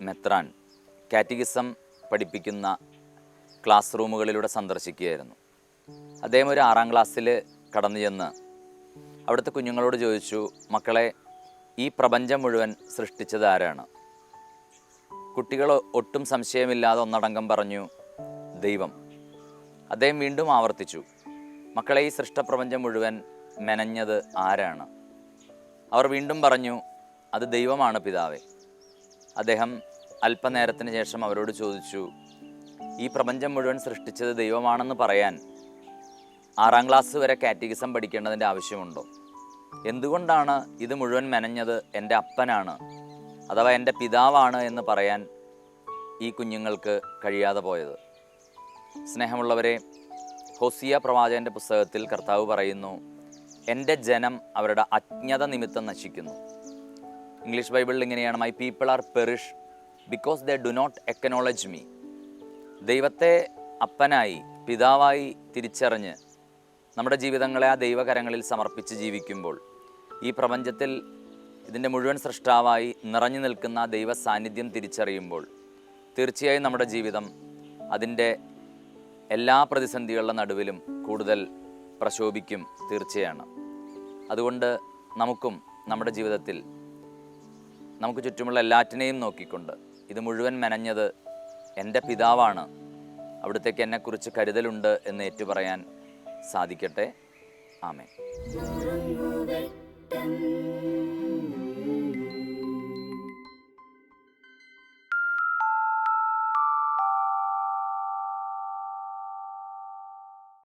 മെത്രാൻ കാറ്റഗിസം പഠിപ്പിക്കുന്ന ക്ലാസ് റൂമുകളിലൂടെ സന്ദർശിക്കുകയായിരുന്നു. അദ്ദേഹം ഒരു ആറാം ക്ലാസ്സിൽ കടന്നു ചെന്ന് അവിടുത്തെ കുഞ്ഞുങ്ങളോട് ചോദിച്ചു മക്കളെ ഈ പ്രപഞ്ചം മുഴുവൻ സൃഷ്ടിച്ചത് ആരാണ്? കുട്ടികൾ ഒട്ടും സംശയമില്ലാതെ ഒന്നടങ്കം പറഞ്ഞു ദൈവം. അദ്ദേഹം വീണ്ടും ആവർത്തിച്ചു മക്കളെ ഈ സൃഷ്ടപ്രപഞ്ചം മുഴുവൻ മെനഞ്ഞത് ആരാണ്? അവർ വീണ്ടും പറഞ്ഞു അത് ദൈവമാണ് പിതാവേ. അദ്ദേഹം അല്പനേരത്തിന് ശേഷം അവരോട് ചോദിച്ചു ഈ പ്രപഞ്ചം മുഴുവൻ സൃഷ്ടിച്ചത് ദൈവമാണെന്ന് പറയാൻ ആറാം ക്ലാസ് വരെ കാറ്റഗിസം പഠിക്കേണ്ടതിന്റെ ആവശ്യമുണ്ടോ? എന്തുകൊണ്ടാണ് ഇത് മുഴുവൻ മെനഞ്ഞത് എന്റെ അപ്പനാണ് അഥവാ എന്റെ പിതാവാണ് എന്ന് പറയാൻ ഈ കുഞ്ഞുങ്ങൾക്ക് കഴിയാതെ പോയത്? സ്നേഹമുള്ളവരെ ഹോസിയ പ്രവാചകന്റെ പുസ്തകത്തിൽ കർത്താവ് പറയുന്നു എന്റെ ജനം അവരുടെ അജ്ഞത നിമിത്തം നശിക്കുന്നു. ഇംഗ്ലീഷ് ബൈബിളിൽ ഇങ്ങനെയാണ് my people are perish because they do not acknowledge me ദൈവത്തെ അപ്പനായി പിതാവായി തിരിച്ചറിഞ്ഞ് നമ്മുടെ ജീവിതങ്ങളെ ആ ദൈവകരങ്ങളിൽ സമർപ്പിച്ച് ജീവിക്കുമ്പോൾ ഈ പ്രപഞ്ചത്തിൽ ഇതിന്റെ മുഴുവൻ സൃഷ്ടാവായി നിറഞ്ഞു നിൽക്കുന്ന ദൈവ സാന്നിധ്യം തിരിച്ചറിയുമ്പോൾ തീർച്ചയായും നമ്മുടെ ജീവിതം അതിന്റെ എല്ലാ പ്രതിസന്ധികളുടെ നടുവിലും കൂടുതൽ പ്രശോഭിക്കും തീർച്ചയാണ്. അതുകൊണ്ട് നമുക്കും നമ്മുടെ ജീവിതത്തിൽ നമുക്ക് ചുറ്റുമുള്ള എല്ലാറ്റിനെയും നോക്കിക്കൊണ്ട് ഇത് മുഴുവൻ മെനഞ്ഞത് എന്റെ പിതാവാണ്. അവിടുത്തേക്ക് എന്നെക്കുറിച്ച് കരുതലുണ്ട് എന്ന് ഏറ്റുപറയാൻ സാധിക്കട്ടെ. ആമേ